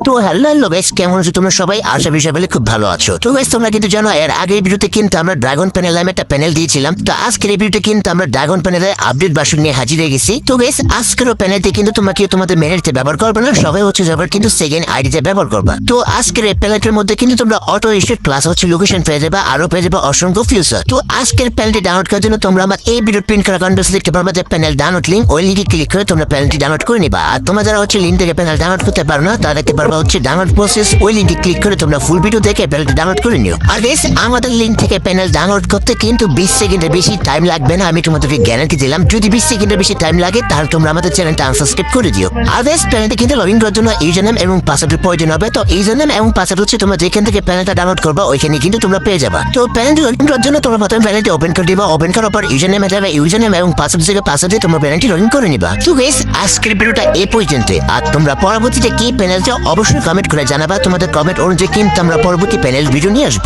তো hello hello guys কেমন আছো তোমরা সবাই? আশা বিষয় বলে খুব ভালো আছো। তো গাইস তোমরা কিন্তু জানো, এর আগের ভিডিওতে কিন্তু আমরা ড্রাগন প্যানেল নামে একটা প্যানেল দিয়েছিলাম। তো আজকের এই ভিডিওতে কিন্তু আমরা ড্রাগন প্যানেলের আপডেট ভার্সন নিয়ে হাজির হয়ে গেছি। তো গাইস আজকের প্যানেলটি কিন্তু তোমাকে তোমাদের মেনেতে ব্যবহার করবে না, সবাই হচ্ছে যাবার কিন্তু সেকেন্ড আইডিতে ব্যবহার করবা। তো আজকের এই প্যানেলটির মধ্যে কিন্তু তোমরা অটো স্টেট প্লাস হচ্ছে লোকেশন পেয়ে যাবে আরও পেয়ে যাবে অসংখ্য ফিউচার তো আজকের প্যানেলটি ডাউনলোড করার জন্য তোমরা আমার এই ভিডিও প্রিন্ট করা কন্টেন্ট দেখতে পারবে যে প্যানেল ডাউনলোড লিঙ্ক ওই লিঙ্কে ক্লিক করে তোমরা প্যানেলটি ডাউনলোড করে নিবা। আর তোমরা যারা হচ্ছে লিঙ্ক থেকে প্যানেল ডাউনলোড করতে পারো না, তারা পারবা হচ্ছে ডাউনলোড প্রসেস ওই লিঙ্কে ক্লিক করে তোমরা ফুল ভিডিও দেখে প্যানেলটি ডাউনলোড করে নিও। আর বেশ আমাদের লিঙ্ক থেকে প্যানেল ডাউনলোড করতে কিন্তু বিশ সেকেন্ডের বেশি টাইম লাগবে না। আমি তোমাদেরকে গ্যারান্টি দিলাম, যদি বিশ সেকেন্ডের বেশি টাইম লাগে, তাহলে তোমরা আমাদের চ্যানেলটা আনসাবস্ক্রাইব করে দিও। আর বেশ প্যানেলটি কিন্তু লগ ইন করার জন্য ইউজার নেম এবং পাসওয়ার্ডের প্রয়োজন হবে। তো ইউজার নেম এবং পাসওয়ার্ড হচ্ছে তোমরা যেখান থেকে প্যানেলটা ডাউনলোড করবা, ওইখানে কিন্তু তোমরা পেয়ে যাবা। তো প্যানেলটি লগ ইন করার জন্য তোমরা প্রথমে প্যানেলটি ওপেন করে দিবা। ওপেন করার পর ইউজার নেমে যাবে ইউজার নেম এবং পাসওয়ার্ড থেকে পাসওয়ার্ড দিয়ে তোমরা প্যানেলটি লগ ইন করে নিবা। তো বেশ আজকের ভিডিওটা এই পর্যন্ত আর তোমরা পরবর্তীতে কি প্যানেল চাও অবশ্যই কমেন্ট করে জানাবা তোমাদের কমেন্ট অনুযায়ী কিন্তু আমরা পরবর্তী প্যানেল ভিডিও নিয়ে আসব।